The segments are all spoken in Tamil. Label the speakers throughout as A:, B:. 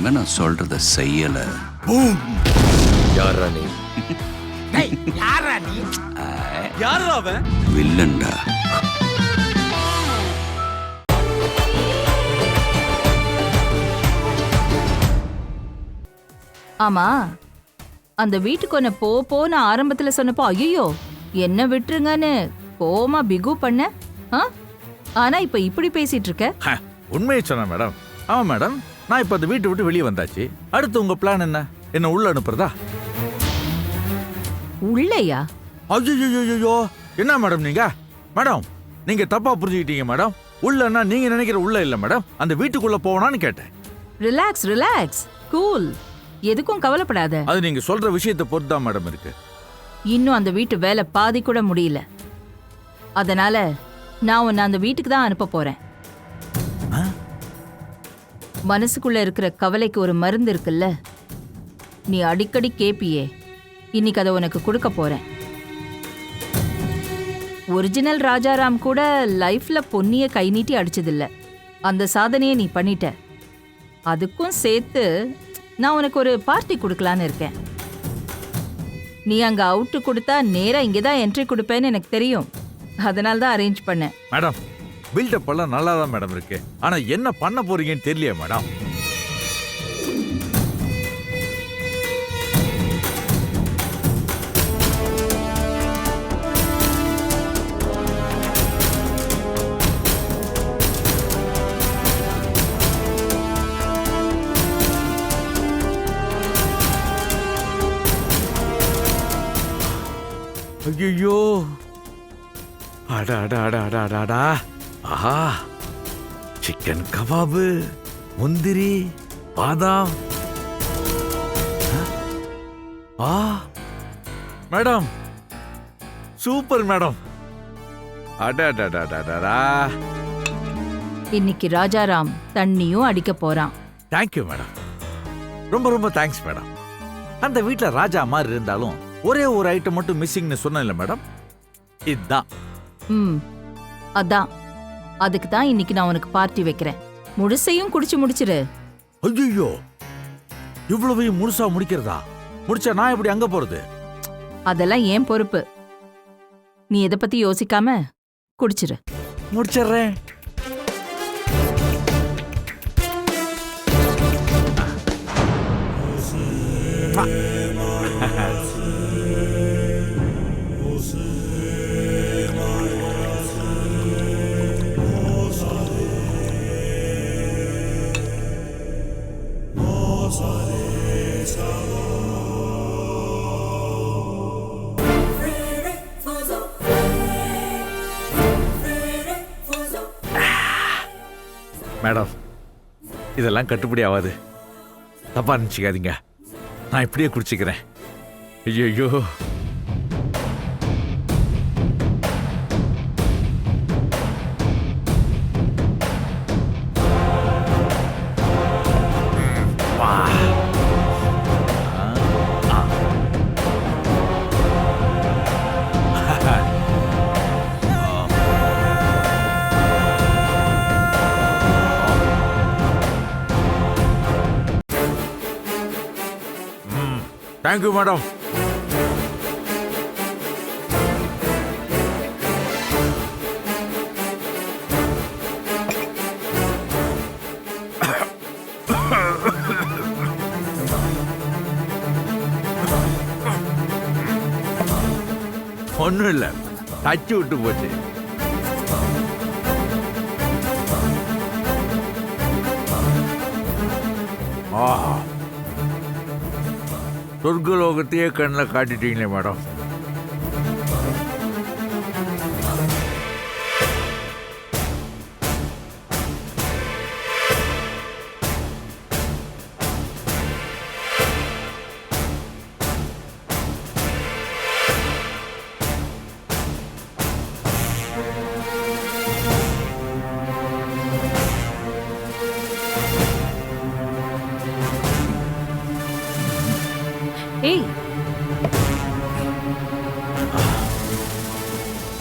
A: இனிமே நான் சொல்றத செய்யல.
B: யாரா நீ?
C: யாரா நீ? யாரா அவன்?
A: வில்லன்டா.
D: ஆமா அந்த வீட்டுக்கு ஒன்ன போ போன்னு ஆரம்பத்துல சொன்னப்போ ஐயோ என்ன விட்டுருங்கன்னு கோமா பிகு பண்ண ஆ? ஆனா இப்ப இப்படி பேசிட்டு இருக்க?
E: உண்மையை சொன்னேன் மேடம். ஆமா மேடம். நான் இப்ப அந்த வீட்டை விட்டு வெளியே வந்தாச்சு. அடுத்து உங்க பிளான் என்ன? என்ன உள்ள அனுப்புறதா?
D: உள்ளையா?
E: ஐயோ என்ன மேடம் நீங்க? மேடம் நீங்க தப்பா புரிஞ்சுக்கிட்டீங்க மேடம். உள்ளன்னா நீங்க நினைக்கிற உள்ள இல்ல மேடம். அந்த வீட்டுக்குள்ள போகணும்னு கேட்டேன்.
D: ரிலாக்ஸ் ரிலாக்ஸ் கூல் எதுக்கும் கவலைப்படாத.
E: அது நீங்க சொல்ற விஷயத்தை பொறுத்து தான் மேடம் இருக்கு.
D: இன்னும் அந்த வீட்டு வேலை பாதி கூட முடியல. அதனால நான் உன்னை அந்த வீட்டுக்கு தான் அனுப்ப போறேன். மனசுக்குள்ள இருக்கிற கவலைக்கு ஒரு மருந்து இருக்குல்ல? நீ அடிக்கடி கேப்பியே. இன்னைக்கு அதை உனக்கு கொடுக்க போறேன். ஒரிஜினல் ராஜாராம் கூட லைஃப்ல பொன்னிய கை நீட்டி அடிச்சதில்ல. அந்த சாதனையை நீ பண்ணிட்ட. அதுக்கும் சேர்த்து நான் உனக்கு ஒரு பார்ட்டி கொடுக்கலான்னு இருக்கேன். நீ அங்க அவுட்டு கொடுத்தா நேரா இங்கே தான் என்ட்ரி கொடுப்பேன்னு எனக்கு தெரியும். அதனால தான் அரேஞ்ச் பண்ணேன்.
E: மேடம் பில்டப் எல்லாம் நல்லா தான் மேடம் இருக்கு. ஆனா என்ன பண்ண போறீங்கன்னு தெரியலையே மேடம் ஐயோ அடா அடா அடா அடா அடா அடா ஆஹா சிக்கன் கபாபு முந்திரி பாதாம். ஆ? Madam super madam. அடா அடா அடா அடா, அடா
D: இன்னைக்கு ராஜாராம் தண்ணியும் அடிக்க போறான்.
E: Thank you madam. ரொம்ப ரொம்ப தேங்க்ஸ் மேடம். அந்த வீட்டில் ராஜா மாதிரி இருந்தாலும் ஒரே ஒரு ஐட்டம் மட்டும் மிஸ்ஸிங்னு சொன்னேன்ல மேடம். இதுதான்.
D: ம் அதான். அதுக்கு தான் இன்னைக்கு நான் உனக்கு பார்ட்டி வைக்கிறேன். முழுசையும் குடிச்சு முடிச்சிரு.
E: ஐயோ இவ்வளவையும் முழுசா முடிக்கிறதா? முடிச்சா நான் எப்படி அங்க போறது?
D: அதெல்லாம் ஏன் பொறுப்பு? நீ எதை பத்தி யோசிக்காம குடிச்சிரு.
E: முடிச்சிடுறேன். மேடம் இதெல்லாம் கட்டுப்படி ஆகாது. தப்பா நினச்சிக்காதீங்க. நான் இப்படியே குடிச்சிக்கிறேன். ஐயோ தேங்க்யூ மேடம் ஒன்றும் இல்லை. தச்சு விட்டு போச்சு. ஆஹா. சொர்க்க லோகத்தையே கண்ணில் காட்டிட்டீங்களே madam.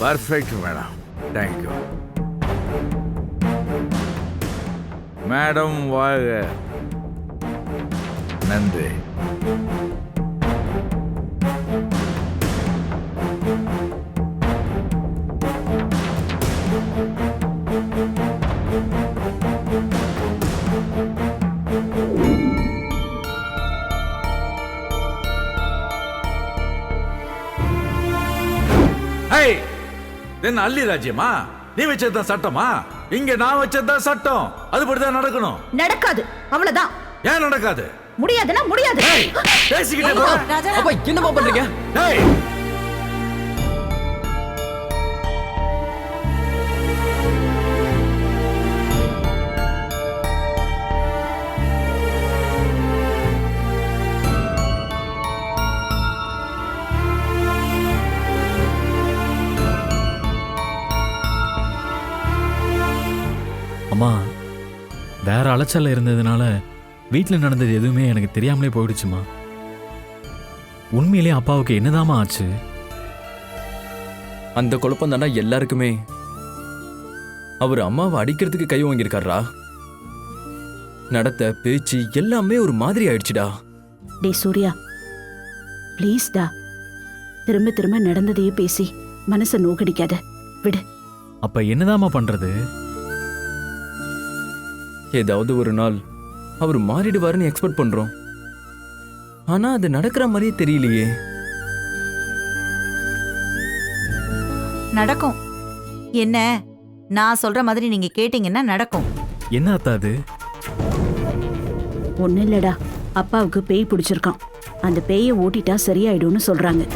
E: Perfect madam thank you madam வாழ நன்றி thank you என்ன அள்ளி ராஜ்யமா? நீ வச்சதுதான் சட்டமா? இங்க நான் வச்சதுதான் சட்டம். அதுபடிதான் நடக்கணும்.
B: நடக்காது. அவ்வளவுதான்.
E: ஏன் நடக்காது?
B: முடியாதுன்னா முடியாது.
E: பேசிக்கிட்டே போ.
F: அப்பா என்னப்பா பண்றீங்க?
G: அம்மா வேற அலைச்சல்ல இருந்ததுனால வீட்டில் நடந்தது எதுவுமே எனக்கு தெரியாமலே போயிடுச்சுமா? உண்மையிலேயே அப்பாவுக்கு என்னதாம்மா ஆச்சு?
F: அந்த குழப்பம் தாண்டா எல்லாருக்குமே. அவர் அம்மாவை அடிக்கிறதுக்கு கை வாங்கியிருக்காரா? நடத்த பேச்சு எல்லாமே ஒரு மாதிரி ஆயிடுச்சுடா.
B: டேய் சூர்யா. ப்ளீஸ் டா. திரும்ப திரும்ப நடந்ததையே பேசி மனசை நோக்கடிக்காத. விடு.
G: அப்ப என்னதாம்மா பண்றது?
F: ஏதாவது ஒரு நாள் அவர் மாறிடுவாருன்னு எக்ஸ்பெக்ட் பண்றோம். ஆனா அது நடக்கிற மாதிரியே தெரியலையே.
H: நடக்கும். என்ன? நான் சொல்ற மாதிரி நீங்க கேட்டீங்கன்னா நடக்கும்.
G: என்ன அத்தா அது?
B: இல்லடா. அப்பாவுக்கு பேய் பிடிச்சிருக்கான். அந்த பேயை ஓட்டிட்டா சரியாயிடும்னு சொல்றாங்க.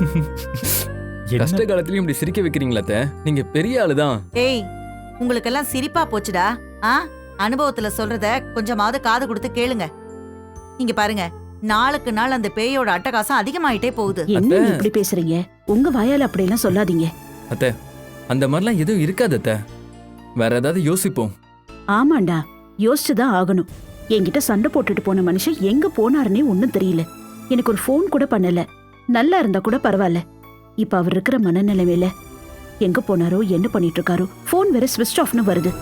F: கஷ்ட காலத்துலயும் இப்படி சிரிக்க வைக்கிறீங்களா அத்தை? நீங்க பெரிய ஆளுதான்.
H: ஏய் உங்களுக்கெல்லாம் சிரிப்பா போச்சுடா. ஆ? அனுபவத்துல சொல்றத கொஞ்சமாவது காது கொடுத்து கேளுங்க. இங்க பாருங்க நாளுக்கு நாள் அந்த பேயோட அட்டகாசம் அதிகமாயிட்டே போகுது.
B: என்ன
F: அத்தை.
B: இப்படி பேசுறீங்க? உங்க வாயால அப்படியெல்லாம் சொல்லாதீங்க.
F: அத்தை அந்த மாதிரிலாம் எதுவும் இருக்காது அத்தை. வேற ஏதாவது யோசிப்போம்.
B: ஆமாண்டா யோசிச்சுதான் ஆகணும். என்கிட்ட சண்டை போட்டுட்டு போன மனுஷன் எங்க போனாருன்னே ஒன்னும் தெரியல. எனக்கு ஒரு ஃபோன் கூட பண்ணல. நல்லா இருந்தா கூட பரவாயில்ல. இப்ப அவர் இருக்கிற மனநிலைமையில எங்க போனாரோ என்ன பண்ணிட்டு இருக்காரோ ஃபோன் வேற ஸ்விட்ச் ஆஃப்னு வருது.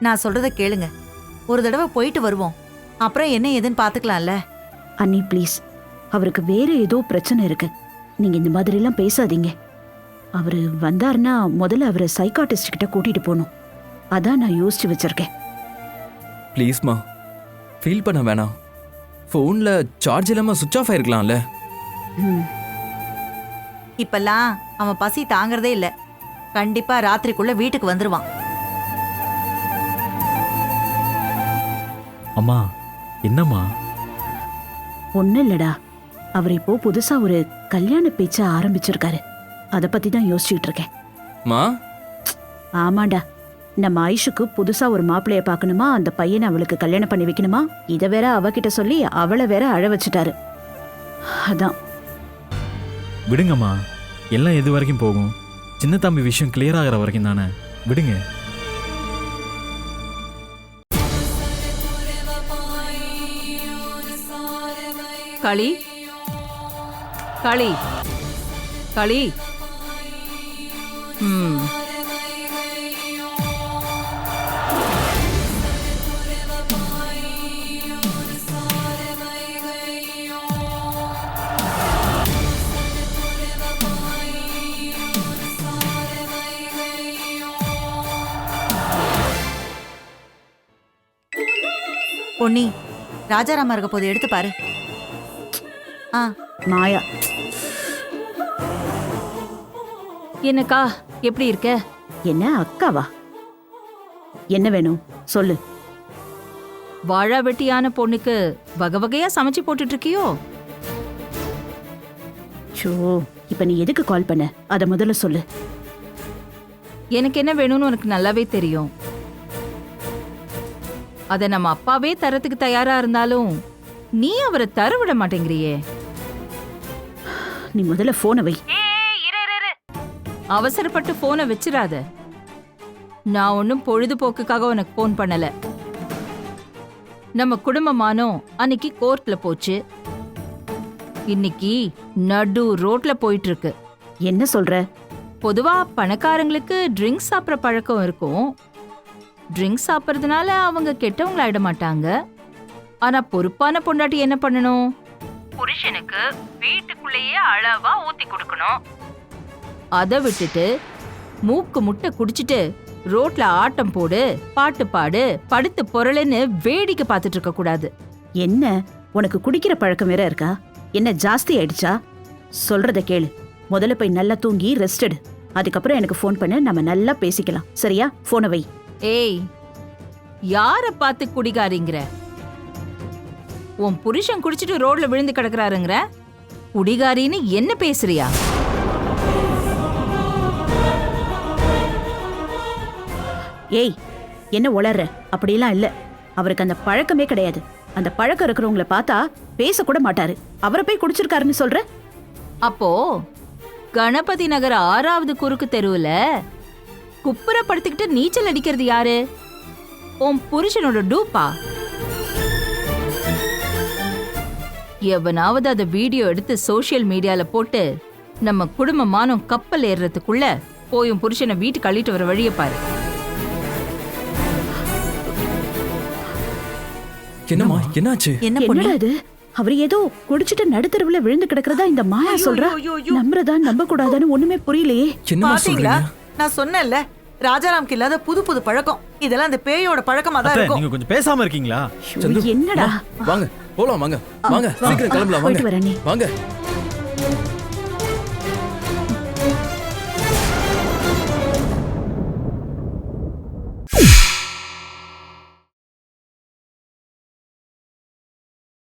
H: நான் சொல்றத கேளுங்க. ஒரு தடவை போயிட்டு வருவோம். அப்புறம் என்ன ஏதுன்னு பாத்துக்கலாம்ல?
B: அண்ணி ப்ளீஸ் அவருக்கு வேற ஏதோ பிரச்சனை இருக்கு. நீங்க இந்த மாதிரி எல்லாம் பேசாதீங்க. அவரு வந்தாருன்னா முதல்ல அவரை சைக்காட்டிஸ்ட் கிட்ட கூட்டிட்டு போகணும். அதான் நான் யோசிச்சு வச்சிருக்கேன்.
F: ப்ளீஸ்மா ஃபீல் பண்ண வேணாம். ஃபோன்ல சார்ஜ் இல்லாம சுவிச் ஆஃப் ஆயிருக்கலாம்ல.
H: இப்பெல்லாம் அவன் பசி தாங்கறதே இல்ல. கண்டிப்பா ராத்திரிக்குள்ள வீட்டுக்கு வந்துருவான்.
G: அம்மா என்னம்மா?
B: ஒண்ணும் இல்லடா. அவர் இப்போ புதுசா ஒரு கல்யாண பேச்ச ஆரம்பிச்சிருக்காரு. அத பத்தி தான் யோசிச்சுட்டு இருக்கேன்.
F: மா?
B: ஆமாண்டா. நம்ம ஆயுஷுக்கு புதுசா ஒரு மாப்பிளைய பார்க்கணுமா? அந்த பையனை அவளுக்கு கல்யாணம் பண்ணி வைக்கணுமா? இத வேற அவகிட்ட சொல்லி அவளை வேற அழ வச்சுட்டாரு. அதான்.
G: விடுங்கம்மா. எல்லாம் எது வரைக்கும் போகும்? சின்ன தம்பி விஷயம் கிளியர் ஆகிற வரைக்கும் தானே? விடுங்க.
D: களி. களி. களி. ம்.
H: பொன்னி ராஜாராமா இருக்க போது எடுத்து பாரு. ஆ.
B: மாயா.
D: என்னக்கா எப்படி இருக்க?
B: என்ன அக்காவா? என்ன வேணும்? சொல்லு.
D: வாழா வெட்டியான பொண்ணுக்கு வகை வகையா சமைச்சு போட்டுட்டு இருக்கியோ
B: ஷோ இப்ப நீ எதுக்கு கால் பண்ண? அத முதல்ல சொல்லு.
D: எனக்கு என்ன வேணும்னு உனக்கு நல்லாவே தெரியும். அத நம்ம அப்பாவே தரத்துக்கு தயாரா இருந்தாலும் நீ அவரை தர விட மாட்டேங்கிறியே.
B: நீ முதல்ல போனை வை.
D: அவசரப்பட்டு போனை வச்சிராத. நான் ஒன்னும் பொழுதுபோக்குக்காக உனக்கு ஃபோன் பண்ணல. நம்ம குடும்பமானோம் அன்னைக்கு கோர்ட்ல போச்சு. இன்னைக்கு நடு ரோட்ல போயிட்டு இருக்கு
B: என்ன சொல்ற?
D: பொதுவா பணக்காரங்களுக்கு ட்ரிங்க்ஸ் சாப்பிட்ற பழக்கம் இருக்கும். ட்ரிங்க்ஸ் சாப்பிட்றதுனால அவங்க கெட்டவங்களாயிட மாட்டாங்க. ஆனா பொறுப்பான பொண்டாட்டி என்ன பண்ணணும்? புருஷனுக்கு வீட்டுக்குள்ளேயே அளவா ஊத்தி கொடுக்கணும். அதை விட்டுட்டு மூக்கு முட்டை குடிச்சிட்டு ரோட்ல ஆட்டம் போடு பாட்டு பாடு படுத்து பொருளுன்னு வேடிக்கை பார்த்துட்டு இருக்க கூடாது.
B: என்ன? உனக்கு குடிக்கிற பழக்கம் வேற இருக்கா? என்ன ஜாஸ்தி ஆயிடுச்சா? சொல்றத கேளு. முதல்ல போய் நல்லா தூங்கி ரெஸ்ட் எடு. அதுக்கப்புறம் எனக்கு ஃபோன் பண்ண. நம்ம நல்லா பேசிக்கலாம். சரியா? போனை வை.
D: ஏய் யார பார்த்து குடிகாரிங்கிற? உன் புருஷன் குடிச்சிட்டு ரோட்ல விழுந்து கிடக்குறாருங்கிற? குடிகாரின்னு என்ன பேசுறியா?
B: ஏய் என்ன உளற அப்படியெல்லாம் இல்ல. அவருக்கு அந்த பழக்கமே கிடையாது. அந்த பழக்கம் இருக்கிறவங்கள பார்த்தா பேசக்கூட மாட்டாரு. அவரை போய் குடிச்சிருக்காருன்னு சொல்ற?
D: அப்போ கணபதி நகர் ஆறாவது குறுக்கு தெருவுல குப்புற படுத்துக்கிட்டு நீச்சல் அடிக்கிறது யாரு? உன் புருஷனோட டூப்பா? எவனாவது அத வீடியோ எடுத்து சோஷியல் மீடியால போட்டு நம்ம குடும்ப மானம் கப்பல் ஏறுறதுக்குள்ள போய் உன் புருஷனை வீட்டுக்கு அள்ளிட்டு வர வழியை பாரு.
F: என்னம்மா என்னாச்சு?
H: என்ன பொண்ணு?
B: அவர் ஏதோ குடிச்சிட்டு நடுத்தருவுல விழுந்து கிடக்கிறதா இந்த மாயா சொல்றா. நம்புறதா நம்ப கூடாதான்னு ஒண்ணுமே புரியலையே.
F: சொல்றீங்க?
H: நான் சொன்னேன்ல ராஜாராம்க்கு இல்லாத புது புது பழக்கம். இதெல்லாம் அந்த பேயோட பழக்கமா தான் இருக்கும்.
G: நீங்க கொஞ்சம் பேசாம இருக்கீங்களா?
B: என்னடா?
F: வாங்க. போலாம் வாங்க. வாங்க. சீக்கிரம் கிளம்பலாம் வாங்க. வாங்க.